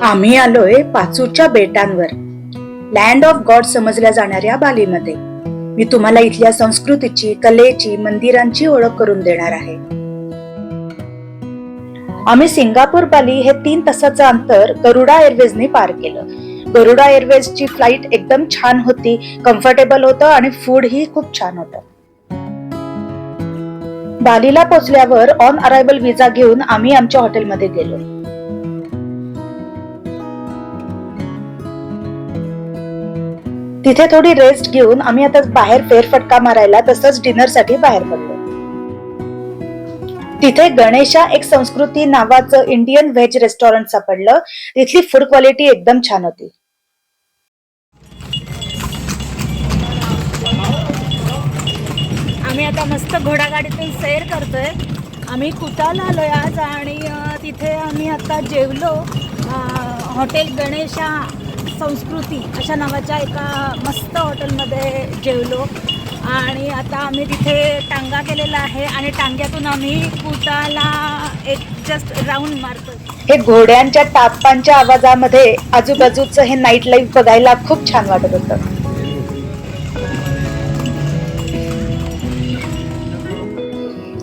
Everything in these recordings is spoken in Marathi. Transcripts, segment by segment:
आम्ही आलोय पाचूच्या बेटांवर. लँड ऑफ गॉड समजल्या जाणाऱ्या बालीमध्ये. मी तुम्हाला इथल्या संस्कृतीची कलेची मंदिरांची ओळख करून देणार आहे. आम्ही सिंगापूर बाली हे तीन तासाचं अंतर गरुडा एअरवेजने पार केलं. गरुडा एअरवेजची फ्लाईट एकदम छान होती कम्फर्टेबल होतं आणि फूड ही खूप छान होतं. बालीला पोचल्यावर ऑन अरायबल विजा घेऊन आम्ही आमच्या हॉटेलमध्ये गेलो. तिथे थोडी रेस्ट घेऊन आम्ही आता बाहेर फेरफटका मारायला तसंच डिनरसाठी बाहेर पडलो. तिथे गणेशा एक संस्कृती नावाचं इंडियन व्हेज रेस्टॉरंट सापडलं. तिथली फूड क्वालिटी एकदम छान होती. आम्ही आता मस्त घोडागाडीतून सैर करतोय. आम्ही कुटाला आलोय आज आणि तिथे आम्ही आता जेवलो. हॉटेल गणेशा संस्कृती अशा नावाच्या एका मस्त हॉटेलमध्ये जेवलो. आणि आता आम्ही तिथे टांगा केलेला आहे आणि टांग्यातून आम्ही कुटाला एक जस्ट राऊंड मारतो हे घोड्यांच्या टापांच्या आवाजामध्ये आजूबाजूचं हे नाईट लाईफ बघायला खूप छान वाटत होतं.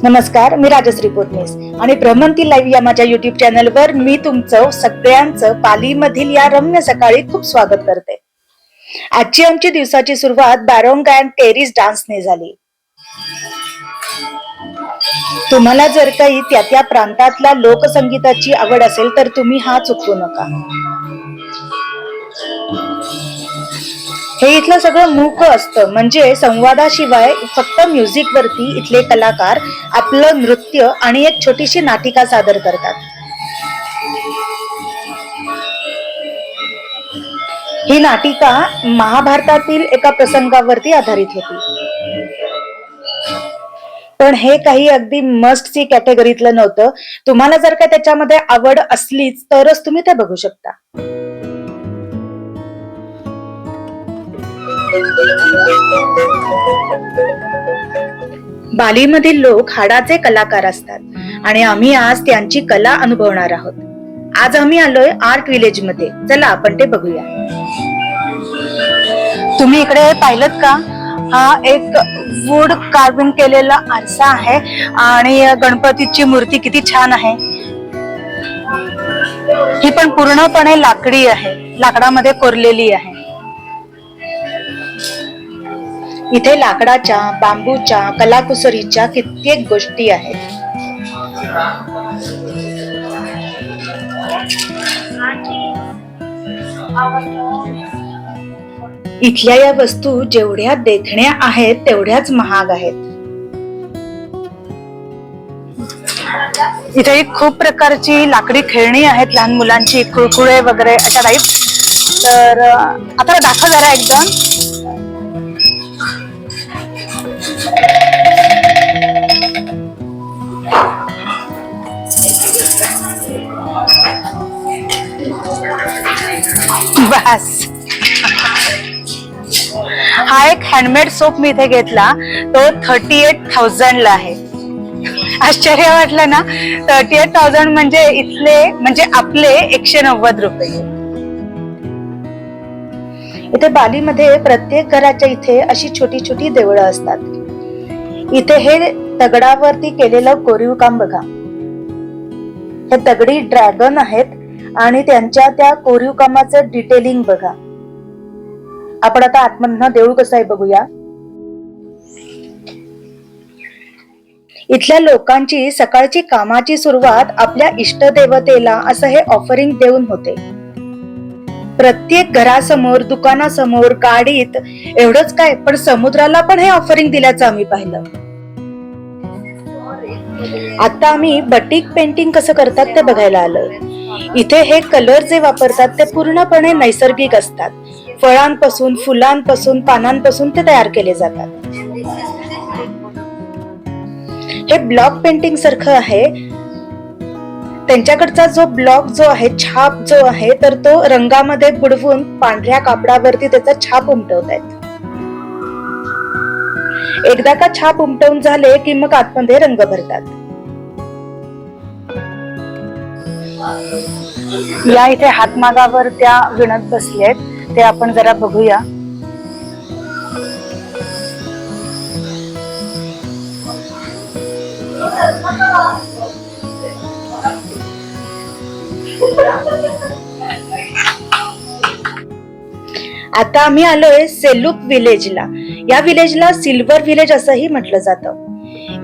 नमस्कार मी राजश्री पोतनीस. आणि भ्रमंती लाईव्ह या माझ्या युट्यूब चॅनलवर मी तुमचं सगळ्यांचं पालीमधील या रम्य सकाळी खूप स्वागत करते. आजची आमची दिवसाची सुरुवात बॅरोंग अँड टेरिस डान्सने झाली. तुम्हाला जर काही त्या त्या प्रांतातल्या लोकसंगीताची आवड असेल तर तुम्ही हा चुकवू नका. हे इथलं सगळं मूक असतं. म्हणजे संवादाशिवाय फक्त म्युझिक वरती इथले कलाकार आपलं नृत्य आणि एक छोटीशी नाटिका सादर करतात. ही नाटिका महाभारतातील एका प्रसंगावरती आधारित होती. पण हे काही अगदी मस्ट सी कॅटेगरीतलं नव्हतं. तुम्हाला जर का त्याच्यामध्ये आवड असलीच तरच तुम्ही ते बघू शकता. बालीमधील लोक हाडाचे कलाकार असतात. आणि आम्ही आज त्यांची कला अनुभवणार आहोत. आज आम्ही आलोय आर्ट विलेजमध्ये चला आपण ते बघूया. तुम्ही इकडे पाहिलं का? हा एक वूड कार्विंग केलेला आरसा आहे. आणि गणपतीची मूर्ती किती छान आहे. ही पण पूर्णपणे लाकडी आहे. लाकडामध्ये कोरलेली आहे. इथे लाकडाच्या बांबूच्या कलाकुसरीच्या कित्येक गोष्टी आहेत. इथल्या या वस्तू जेवढ्या देखण्या आहेत तेवढ्याच महाग आहेत. इथे खूप प्रकारची लाकडी खेळणी आहेत लहान मुलांची कुळकुळे वगैरे अशा टाईप तर आता दाखव जरा एकदम. बस. हा एक हँडमेड सोप मी इथे घेतला. तो थर्टी एट थाउजंडला आहे. आश्चर्य वाटलं ना? थर्टी एट थाउजंड म्हणजे इथले म्हणजे आपले एकशे नव्वद रुपये. इथे बालीमध्ये प्रत्येक घराच्या इथे अशी छोटी छोटी देवळं असतात. इथे हे दगडावरती केलेलं कोरीव काम बघा. हे दगडी ड्रॅगन आहेत. आणि त्यांच्या त्या कोरीव कामाचं डिटेलिंग बघा. आपण आता आतमधनं देऊळ कसं आहे बघूया. इथल्या लोकांची सकाळची कामाची सुरुवात आपल्या इष्टदेवतेला असं हे ऑफरिंग देऊन होते. प्रत्येक घरासमोर दुकानासमोर गाडीत एवढंच काय पण समुद्राला पण हे ऑफरिंग दिल्याचं आम्ही पाहिलं. आता आम्ही बटिक पेंटिंग कसं करतात ते बघायला आलं इथे हे कलर जे वापरतात ते पूर्णपणे नैसर्गिक असतात. फळांपासून फुलांपासून पानांपासून ते तयार केले जातात. हे ब्लॉक पेंटिंग सारखं आहे. त्यांच्याकडचा जो ब्लॉक जो आहे छाप जो आहे तर तो रंगामध्ये बुडवून पांढऱ्या कापडावरती त्याचा छाप उमटवत आहेत एकदा का छाप उमटवून झाले की मग आतमध्ये रंग भरतात. या इथे हातमागावर त्या विणत बसले आहेत. ते आपण जरा बघूया. आता आम्ही आलोय सेलूक विलेजला. या विलेजला सिल्वर विलेज असंही म्हटलं जातं.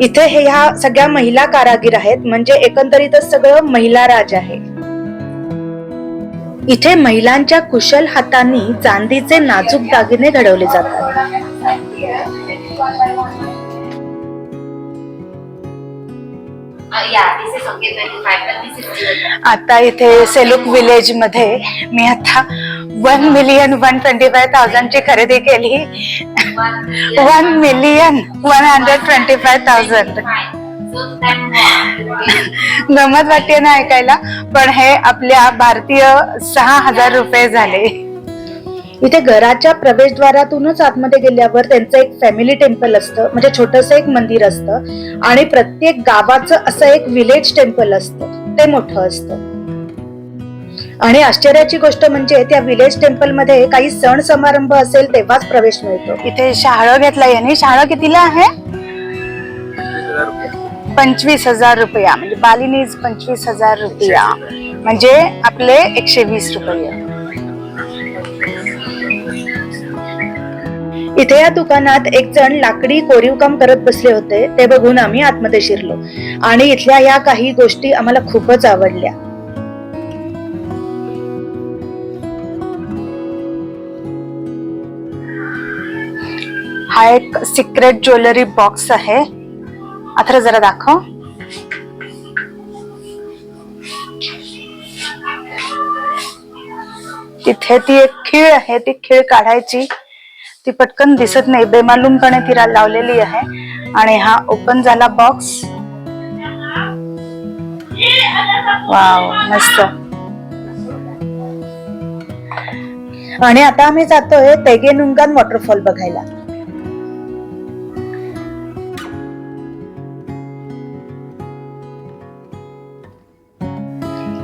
इथे हे ह्या सगळ्या महिला कारागीर आहेत म्हणजे एकंदरीतच सगळं महिला राज आहे इथे महिलांच्या कुशल हातांनी चांदीचे नाजूक दागिने घडवले जातात yeah, this is okay, 25, but this is zero. आता इथे सेलूक विलेजमध्ये मी आता one million one twenty five थाउजंडची खरेदी केली. One million one hundred twenty five thousand गमत वाटते ना ऐकायला पण हे आपल्या भारतीय सहा हजार रुपये झाले. इथे घराच्या प्रवेशद्वारातूनच आतमध्ये गेल्यावर त्यांचं एक फॅमिली टेम्पल असतं. म्हणजे छोटस एक मंदिर असतं. आणि प्रत्येक गावाचं असं एक विलेज टेम्पल असतं. ते मोठं असतं. आणि आश्चर्याची गोष्ट म्हणजे त्या विलेज टेम्पलमध्ये काही सण समारंभ असेल तेव्हाच प्रवेश मिळतो. इथे शाळा घेतला याने. शाळा कितीला आहे? पंचवीस हजार रुपया. म्हणजे बालिनीज पंचवीस हजार रुपया. म्हणजे आपले एकशे वीस रुपये. इथे या दुकानात एक जण लाकडी कोरीव काम करत बसले होते. ते बघून आम्ही आतमध्ये शिरलो. आणि इथल्या या काही गोष्टी आम्हाला खूपच आवडल्या. हा एक सिक्रेट ज्वेलरी बॉक्स आहे. अथरा जरा दाखव. तिथे ती एक खीळ आहे ती खीळ काढायची. ती पटकन दिसत नाही बेमालूमपणे तिला लावलेली आहे. आणि हा ओपन झाला बॉक्स वाव मस्त. आणि आता आम्ही जातोय तेगेनुंगान वॉटरफॉल बघायला.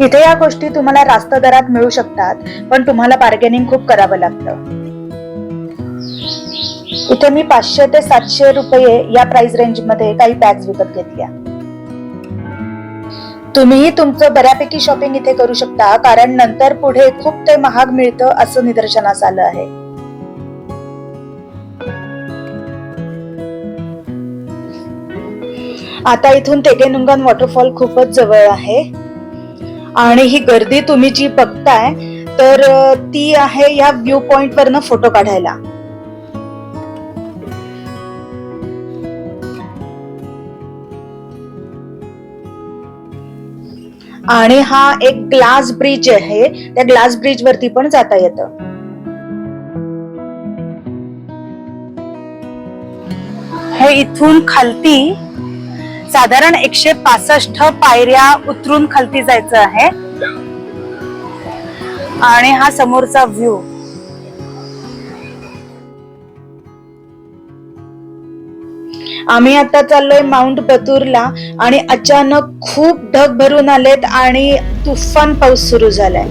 इथे या गोष्टी तुम्हाला रास्त दरात मिळू शकतात पण तुम्हाला बार्गेनिंग खूप करावं लागतं. इथे मी पाचशे ते सातशे रुपये या प्राइस रेंजमध्ये काही बॅग्स विकत घेतल्या. तुम्हीही तुमचं बऱ्यापैकी शॉपिंग इथे करू शकता कारण नंतर पुढे खूप ते महाग मिळतं असं निदर्शनास आलं आहे. आता इथून तेगेनुंगन वॉटरफॉल खूपच जवळ आहे. आणि ही गर्दी तुम्ही जी बघताय तर ती आहे या व्ह्यू पॉइंट वरनं फोटो काढायला. आणि हा एक ग्लास ब्रिज आहे त्या ग्लास ब्रिज वरती पण जाता येतं. हे इथून खालती साधारण एकशे पासष्ट पायऱ्या उतरून खालती जायचं आहे. आणि हा समोरचा व्ह्यू आम्ही आता चाललोय माउंट बतूरला आणि अचानक खूप ढग भरून आलेत आणि तुफान पाऊस सुरू झालाय.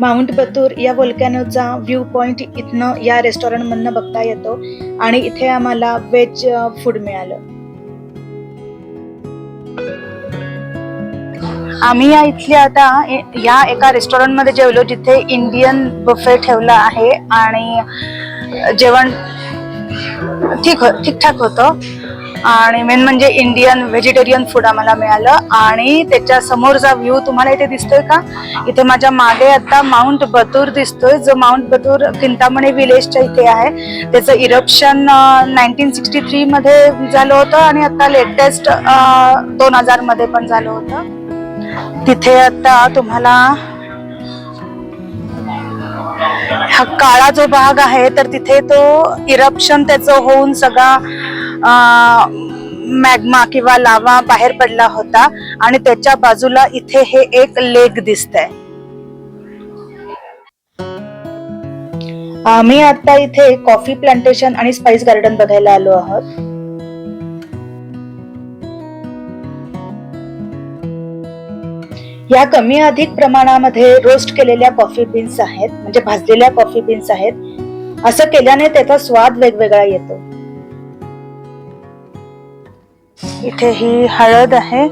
माउंट बतूर या वोल्कॅनोचा व्ह्यू पॉईंट इथनं या रेस्टॉरंटमधनं बघता येतो आणि इथे आम्हाला व्हेज फूड मिळालं. आम्ही या इथल्या आता या एका रेस्टॉरंटमध्ये जेवलो जिथे इंडियन बफे ठेवला आहे आणि जेवण ठीक हो- ठीकठाक होतं. आणि मेन म्हणजे इंडियन व्हेजिटेरियन फूड आम्हाला मिळालं. आणि त्याच्या समोरचा व्ह्यू तुम्हाला इथे दिसतोय का? इथे माझ्या मागे आता माउंट बतूर दिसतोय. जो माउंट बतूर चिंतामणी विलेजच्या इथे आहे. त्याचं इरप्शन नाईन्टीन सिक्स्टी थ्री मध्ये झालं होतं आणि आता लेटेस्ट दोन हजारमध्ये पण झालं होतं. तिथे आता तुम्हाला हा काळा जो भाग आहे तर तिथे तो इरप्शन त्याचं होऊन सगळा मॅग्मा किंवा लावा बाहेर पडला होता आणि त्याच्या बाजूला इथे हे एक लेक दिसत आहे आम्ही आता इथे कॉफी प्लांटेशन आणि स्पाइस गार्डन बघायला आलो आहोत. या कमी अधिक प्रमाणामध्ये रोस्ट केलेल्या कॉफी बीन्स आहेत म्हणजे भाजलेल्या कॉफी बीन्स आहेत. असं केल्याने त्याचा स्वाद वेगवेगळा येतो. इथे ही हळद आहे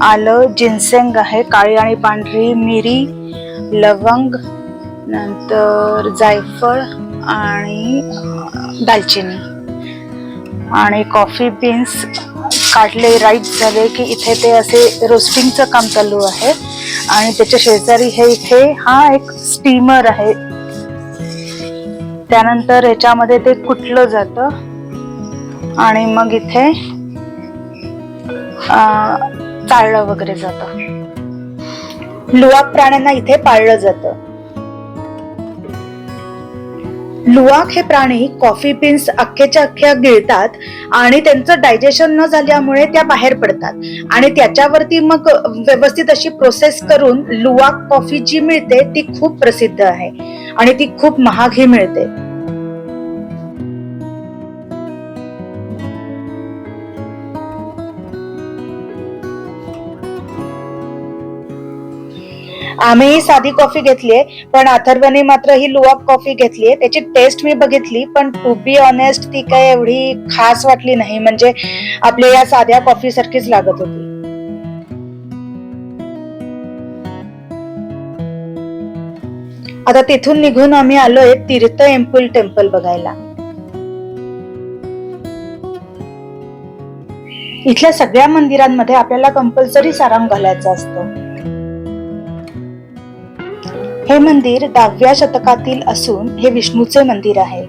आलं जिन्सेंग आहे काळी आणि पांढरी मिरी लवंग नंतर जायफळ आणि दालचिनी. आणि कॉफी बीन्स काढले राईट झाले की इथे ते असे रोस्टिंगचं काम चालू आहे. आणि त्याच्या शेजारी हे इथे हा एक स्टीमर आहे. त्यानंतर याच्यामध्ये ते कुटलं जातं? आणि मग इथे पाळलं वगैरे जात. लुवाक प्राण्यांना इथे पाळलं जातं. लुवाक हे प्राणी कॉफी बीन्स अख्खेच्या अख्ख्या गिळतात आणि त्यांचं डायजेशन न झाल्यामुळे त्या बाहेर पडतात. आणि त्याच्यावरती मग व्यवस्थित अशी प्रोसेस करून लुवाक कॉफी जी मिळते ती खूप प्रसिद्ध आहे. आणि ती खूप महागही मिळते. आम्ही साधी कॉफी घेतलीये पण अथर्वने मात्र ही लुवाक कॉफी घेतलीये त्याची टेस्ट मी बघितली पण टू बी ऑनेस्ट ती काय एवढी खास वाटली नाही. म्हणजे आपल्या या साध्या कॉफी सारखीच लागत होती. आता तिथून निघून आम्ही आलोय तीर्थ एम्पुल टेम्पल बघायला. इथल्या सगळ्या मंदिरांमध्ये आपल्याला कंपल्सरी सारांग घालायचा असतो. हे मंदिर दहाव्या शतकातील असून हे विष्णूचे मंदिर आहे.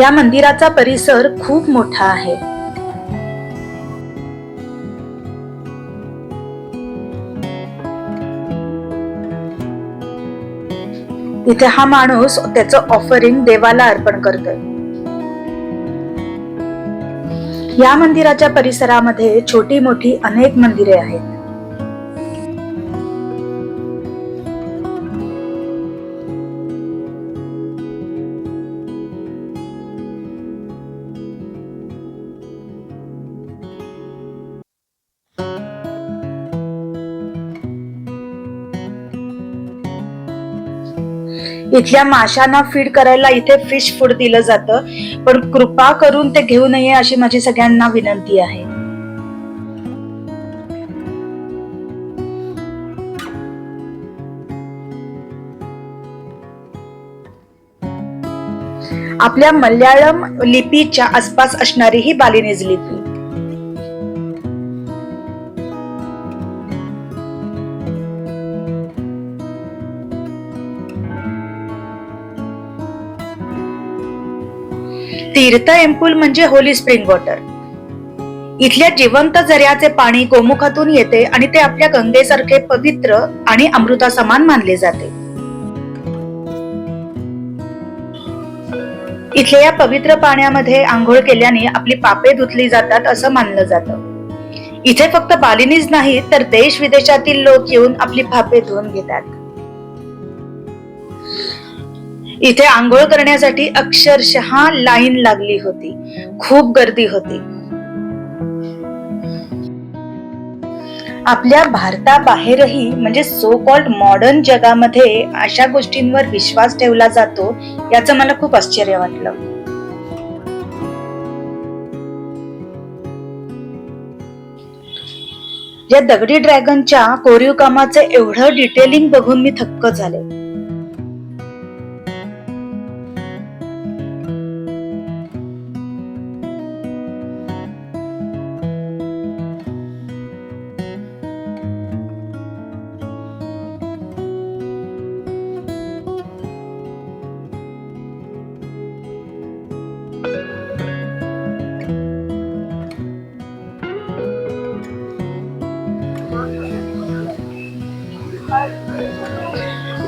या मंदिराचा परिसर खूप मोठा आहे. इथे हा माणूस त्याचं ऑफरिंग देवाला अर्पण करतोय. या मंदिराच्या परिसरामध्ये छोटी मोठी अनेक मंदिरे आहेत. इथल्या माशांना फीड करायला इथे फिश फूड दिलं जातं. पण कृपा करून ते घेऊ नये अशी माझी सगळ्यांना विनंती आहे. आपल्या मल्याळम लिपीच्या आसपास असणारी ही बालिनीज लिपी. तीर्थ एम्पूल म्हणजे होली स्प्रिंग वॉटर. इथल्या जिवंत झऱ्याचे पाणी गोमुखातून येते आणि ते आपल्या गंगेसारखे पवित्र आणि अमृता समान मानले जाते. इथल्या या पवित्र पाण्यामध्ये आंघोळ केल्याने आपली पापे धुतली जातात असं मानलं जातं. इथे फक्त बालिनीच नाही तर देश विदेशातील लोक येऊन आपली पापे धुवून घेतात. इथे आंघोळ करण्यासाठी अक्षरशः लाईन लागली होती. खूप गर्दी होती. आपल्या भारताबाहेरही म्हणजे सो कॉल्ड मॉडर्न जगामध्ये अशा गोष्टींवर विश्वास ठेवला जातो याचं मला खूप आश्चर्य वाटलं. या दगडी ड्रॅगनच्या कोरीव कामाचं एवढं डिटेलिंग बघून मी थक्क झाले.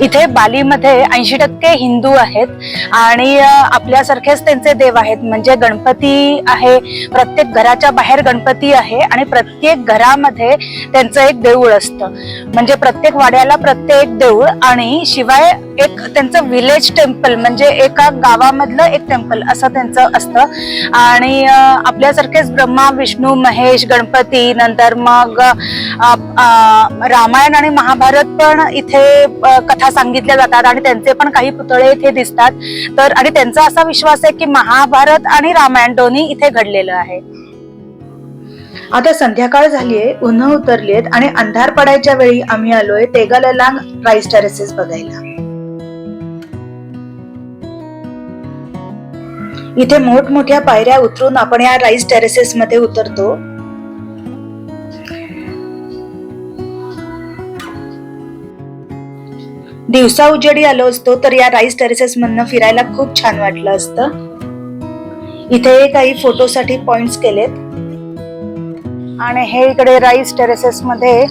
इथे बालीमध्ये ऐंशी टक्के हिंदू आहेत आणि आपल्यासारखेच त्यांचे देव आहेत. म्हणजे गणपती आहे प्रत्येक घराच्या बाहेर गणपती आहे आणि प्रत्येक घरामध्ये त्यांचं एक देऊळ असतं. म्हणजे प्रत्येक वाड्याला प्रत्येक देऊळ आणि शिवाय एक त्यांचं विलेज टेम्पल म्हणजे एका गावामधलं एक टेम्पल असं त्यांचं असतं. आणि आपल्यासारखेच ब्रह्मा विष्णू महेश गणपती नंतर मग रामायण आणि महाभारत पण इथे कथा सांगितल्या जातात आणि त्यांचे पण काही पुतळे इथे दिसतात. तर आणि त्यांचा असा विश्वास आहे की महाभारत आणि रामायण दोन्ही इथे घडलेलं आहे. आता संध्याकाळ झालीये उन्ह उतरलीत आणि अंधार पडायच्या वेळी आम्ही आलोय तेगाललांग राईस टेरेसेस बघायला. इथे मोठमोठ्या पायऱ्या उतरून आपण या राईस टेरेसेस मध्ये उतरतो. दिवसा उजेडी आलो असतो तर या राईस टेरेसेस मधनं फिरायला खूप छान वाटलं असतं. इथे काही फोटोसाठी पॉइंट्स केलेत. आणि हे इकडे राईस टेरेसेस मध्ये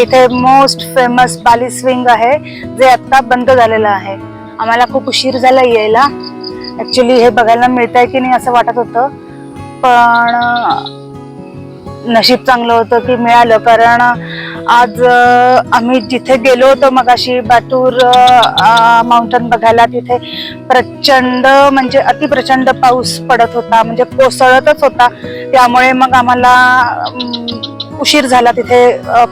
इथे मोस्ट फेमस बाली स्विंग आहे जे आता बंद झालेलं आहे. आम्हाला खूप उशीर झाला यायला. ऍक्च्युली हे बघायला मिळतंय की नाही असं वाटत होतं. पण नशीब चांगलं होतं की मिळालं. कारण आज आम्ही जिथे गेलो होतो मगाशी बातूर माउंटन बघायला तिथे प्रचंड म्हणजे अतिप्रचंड पाऊस पडत होता. म्हणजे कोसळतच होता. त्यामुळे मग आम्हाला उशीर झाला तिथे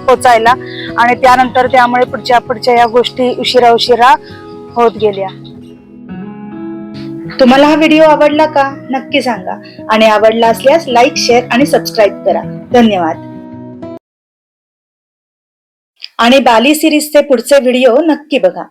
पोचायला. आणि त्यानंतर त्यामुळे पुढच्या पुढच्या या गोष्टी उशिरा उशिरा होत गेल्या. तुम्हाला हा व्हिडिओ आवडला का? नक्की सांगा. आणि आवडला असल्यास लाईक शेअर आणि सबस्क्राईब करा. धन्यवाद. आणि बाली सिरीजचे पुढचे व्हिडिओ नक्की बघा.